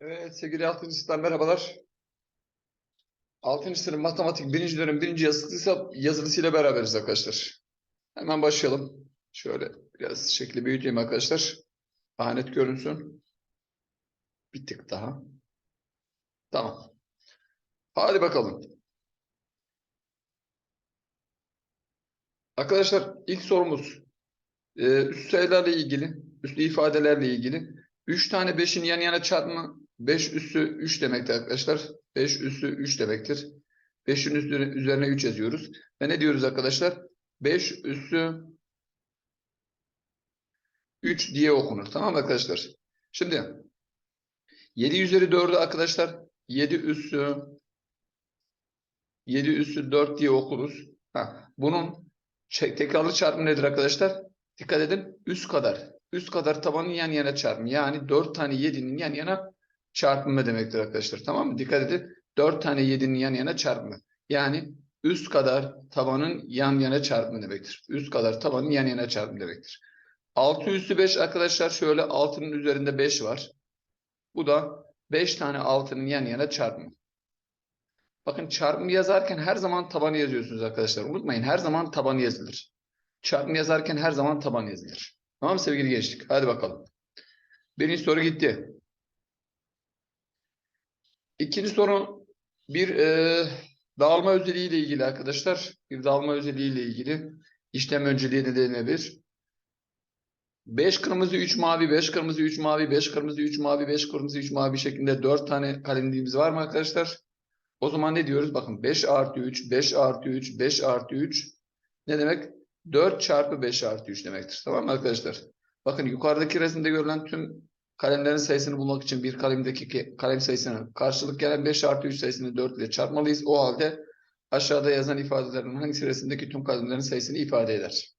Evet sevgili 6. sınıflar merhabalar. 6. sınıf matematik 1. dönem 1. yazılısı, yazılısıyla beraberiz arkadaşlar. Hemen başlayalım. Şöyle biraz şekli büyüteyim arkadaşlar. Daha net görünsün. Bir tık daha. Tamam. Hadi bakalım. Arkadaşlar ilk sorumuz e, üst sayılarla ilgili, üslü ifadelerle ilgili. 3 tane 5'in yan yana çarpımı 5 üssü 3 demektir arkadaşlar. 5 üssü 3 demektir. 5'in üstüne, üzerine 3 yazıyoruz. Ve ne diyoruz arkadaşlar? 5 üssü 3 diye okunur. Tamam mı arkadaşlar? Şimdi 7 üzeri 4'ü arkadaşlar 7 üssü 7 üssü 4 diye okuruz. Ha, bunun tekrarlı çarpımı nedir arkadaşlar? Dikkat edin üst kadar. Üst kadar tabanın yan yana çarpımı. Yani 4 tane 7'nin yan yana çarpımı demektir arkadaşlar. Tamam mı? Dikkat edin. 4 tane 7'nin yan yana çarpımı. Yani üst kadar tabanın yan yana çarpımı demektir. Üst kadar tabanın yan yana çarpımı demektir. 6 üssü 5 arkadaşlar şöyle 6'nın üzerinde 5 var. Bu da 5 tane 6'nın yan yana çarpımı. Bakın çarpımı yazarken her zaman tabanı yazıyorsunuz arkadaşlar. Unutmayın her zaman tabanı yazılır. Çarpımı yazarken her zaman tabanı yazılır. Tamam mı sevgili gençlik? Hadi bakalım. Birinci soru gitti. İkinci soru bir e, dağılma özelliği ile ilgili arkadaşlar. Bir dağılma özelliği ile ilgili işlem önceliği de denilebilir. 5 kırmızı 3 mavi 5 kırmızı 3 mavi 5 kırmızı 3 mavi 5 kırmızı 3 mavi şeklinde 4 tane kalemliğimiz var mı arkadaşlar? O zaman ne diyoruz? Bakın 5 artı 3 5 artı 3 5 artı 3 ne demek? 4 çarpı 5 artı 3 demektir. Tamam mı arkadaşlar? Bakın yukarıdaki resimde görülen tüm kalemlerin sayısını bulmak için bir kalemdeki kalem sayısını karşılık gelen 5 artı 3 sayısını 4 ile çarpmalıyız. O halde aşağıda yazan ifadelerin hangisi resimdeki tüm kalemlerin sayısını ifade eder?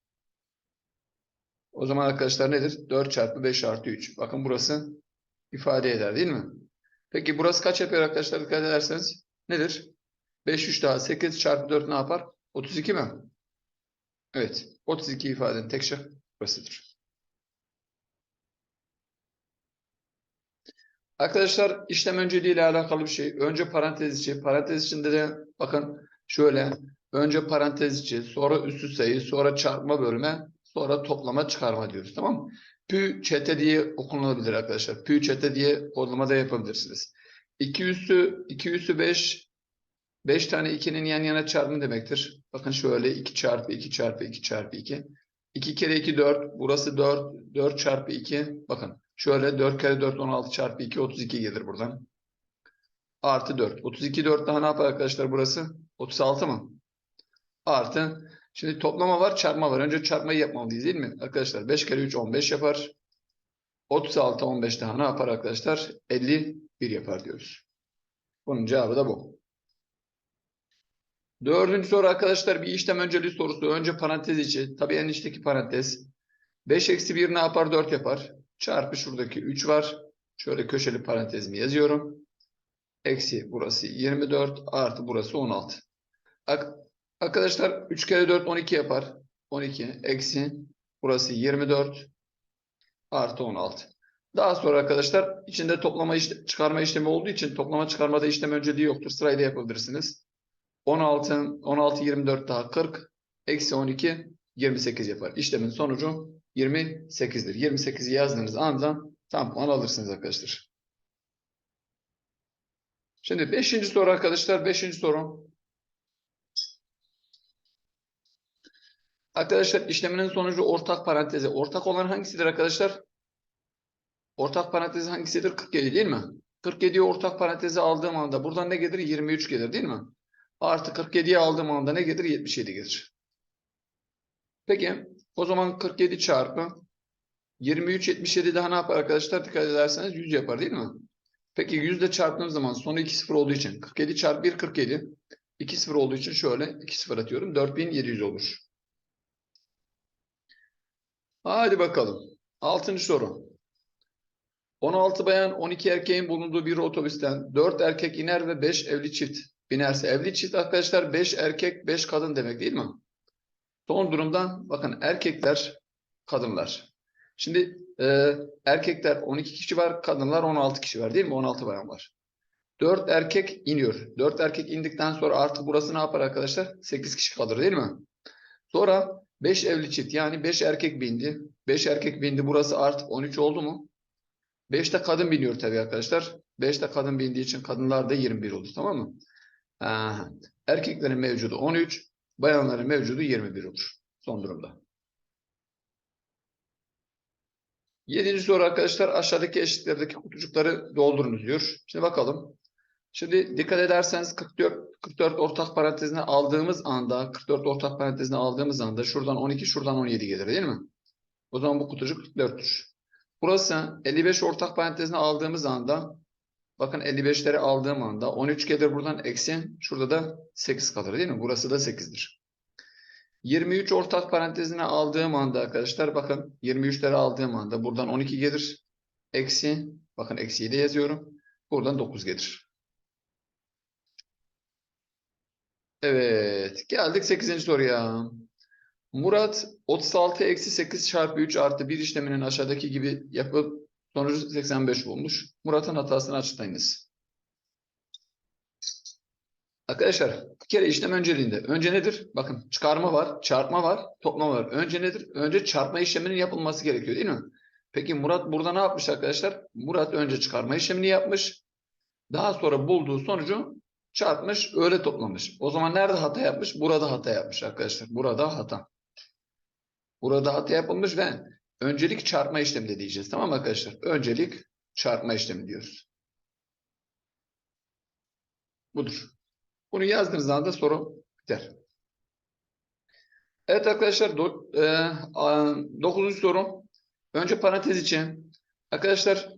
O zaman arkadaşlar nedir? 4 çarpı 5 artı 3. Bakın burası ifade eder değil mi? Peki burası kaç yapıyor arkadaşlar? Dikkat ederseniz nedir? 5 3 daha 8 çarpı 4 ne yapar? 32 mi? Evet. 32 ifadenin tek şık burasıdır. Arkadaşlar işlem önceliği ile alakalı bir şey. Önce parantez içi. Parantez içinde de bakın şöyle. Önce parantez içi, sonra üstü sayı, sonra çarpma bölme, sonra toplama çıkarma diyoruz. Tamam mı? Pü çete diye okunabilir arkadaşlar. Pü çete diye kodlama da yapabilirsiniz. 2 üssü, 2 üssü 5 5 tane 2'nin yan yana çarpımı demektir. Bakın şöyle 2 çarpı 2 çarpı 2 çarpı 2. 2 kere 2 4. Burası 4. 4 çarpı 2. Bakın şöyle 4 kere 4 16 çarpı 2 32 gelir buradan. Artı 4. 32 4 daha ne yapar arkadaşlar burası? 36 mı? Artı. Şimdi toplama var çarpma var. Önce çarpmayı yapmalıyız değil mi? Arkadaşlar 5 kere 3 15 yapar. 36 15 daha ne yapar arkadaşlar? 51 yapar diyoruz. Bunun cevabı da bu. Dördüncü soru arkadaşlar bir işlem önceliği sorusu. Önce parantez içi. Tabii en içteki parantez. 5 eksi 1 ne yapar? 4 yapar. Çarpı şuradaki 3 var. Şöyle köşeli parantezimi yazıyorum. Eksi burası 24 artı burası 16. Arkadaşlar 3 kere 4 12 yapar. 12 eksi burası 24 artı 16. Daha sonra arkadaşlar içinde toplama işte, çıkarma işlemi olduğu için toplama çıkarmada işlem önceliği yoktur. Sırayla yapabilirsiniz. 16, 16 24 daha 40 eksi 12 28 yapar. İşlemin sonucu 28'dir. 28'i yazdığınız andan tam puan alırsınız arkadaşlar. Şimdi 5. soru arkadaşlar 5. soru. Arkadaşlar işleminin sonucu ortak parantezi. Ortak olan hangisidir arkadaşlar? Ortak parantezi hangisidir? 47 değil mi? 47'yi ortak parantezi aldığım anda buradan ne gelir? 23 gelir değil mi? Artı 47'yi aldığım anda ne gelir? 77 gelir. Peki o zaman 47 çarpı 23 77 daha ne yapar arkadaşlar? Dikkat ederseniz 100 yapar değil mi? Peki 100 ile çarptığım zaman sonu 2 sıfır olduğu için 47 çarpı 1 47 2 sıfır olduğu için şöyle 2 sıfır atıyorum. 4700 olur. Hadi bakalım. 6. soru. 16 bayan 12 erkeğin bulunduğu bir otobüsten 4 erkek iner ve 5 evli çift binerse evli çift arkadaşlar 5 erkek 5 kadın demek değil mi? Son durumda bakın erkekler kadınlar. Şimdi e, erkekler 12 kişi var, kadınlar 16 kişi var değil mi? 16 bayan var. 4 erkek iniyor. 4 erkek indikten sonra artık burası ne yapar arkadaşlar? 8 kişi kalır değil mi? Sonra 5 evli çift yani 5 erkek bindi. 5 erkek bindi. Burası artık 13 oldu mu? 5 de kadın biniyor tabii arkadaşlar. 5 de kadın bindiği için kadınlar da 21 olur tamam mı? Aha. Erkeklerin mevcudu 13, bayanların mevcudu 21 olur son durumda. Yedinci soru arkadaşlar aşağıdaki eşliklerdeki kutucukları doldurunuz diyor. Şimdi bakalım. Şimdi dikkat ederseniz 44 44 ortak parantezine aldığımız anda 44 ortak parantezine aldığımız anda şuradan 12 şuradan 17 gelir değil mi? O zaman bu kutucuk 44'tür. Burası 55 ortak parantezine aldığımız anda bakın 55'leri aldığım anda 13 gelir buradan eksi şurada da 8 kalır değil mi? Burası da 8'dir. 23 ortak parantezine aldığım anda arkadaşlar bakın 23'leri aldığım anda buradan 12 gelir. Eksi bakın eksiyi de yazıyorum. Buradan 9 gelir. Evet geldik 8. soruya. Murat 36 eksi 8 çarpı 3 artı 1 işleminin aşağıdaki gibi yapıp sonucu 85 bulmuş. Murat'ın hatasını açıklayınız. Arkadaşlar bir kere işlem önceliğinde. Önce nedir? Bakın çıkarma var, çarpma var, toplama var. Önce nedir? Önce çarpma işleminin yapılması gerekiyor değil mi? Peki Murat burada ne yapmış arkadaşlar? Murat önce çıkarma işlemini yapmış. Daha sonra bulduğu sonucu çarpmış, öyle toplamış. O zaman nerede hata yapmış? Burada hata yapmış arkadaşlar. Burada hata. Burada hata yapılmış ve öncelik çarpma işlemi diyeceğiz. Tamam mı arkadaşlar? Öncelik çarpma işlemi diyoruz. Budur. Bunu yazdığınız anda soru biter. Evet arkadaşlar 9. soru. Önce parantez için. Arkadaşlar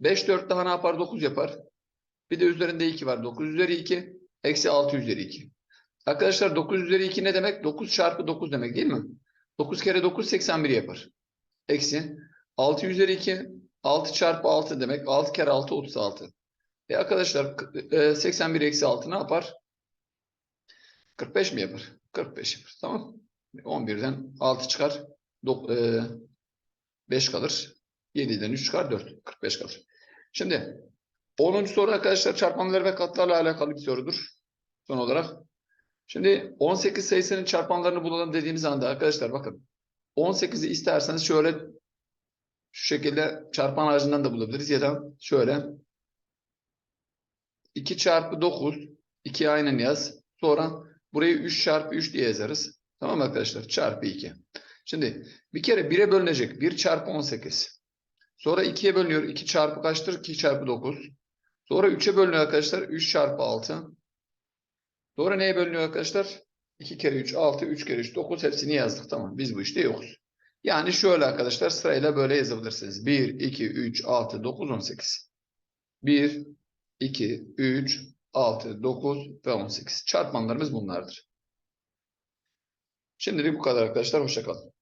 5 4 daha ne yapar? 9 yapar. Bir de üzerinde 2 var. 9 üzeri 2 eksi 6 üzeri 2. Arkadaşlar 9 üzeri 2 ne demek? 9 çarpı 9 demek değil mi? 9 kere 9 81 yapar. Eksi 6 üzeri 2 6 çarpı 6 demek. 6 kere 6 36. E arkadaşlar 81 eksi 6 ne yapar? 45 mi yapar? 45 yapar. Tamam. 11'den 6 çıkar. 5 kalır. 7'den 3 çıkar 4. 45 kalır. Şimdi 10. soru arkadaşlar çarpanlar ve katlarla alakalı bir sorudur. Son olarak. Şimdi 18 sayısının çarpanlarını bulalım dediğimiz anda arkadaşlar bakın. 18'i isterseniz şöyle şu şekilde çarpan ağacından da bulabiliriz ya da şöyle 2 çarpı 9 2 aynen yaz. Sonra burayı 3 çarpı 3 diye yazarız. Tamam arkadaşlar? Çarpı 2. Şimdi bir kere 1'e bölünecek. 1 çarpı 18. Sonra 2'ye bölünüyor. 2 çarpı kaçtır? 2 çarpı 9. Sonra 3'e bölünüyor arkadaşlar. 3 çarpı 6. Sonra neye bölünüyor arkadaşlar? 2 kere 3 6, 3 kere 3 9 hepsini yazdık. Tamam biz bu işte yokuz. Yani şöyle arkadaşlar sırayla böyle yazabilirsiniz. 1, 2, 3, 6, 9, 18. 1, 2, 3, 6, 9 ve 18. Çarpanlarımız bunlardır. Şimdilik bu kadar arkadaşlar. Hoşçakalın.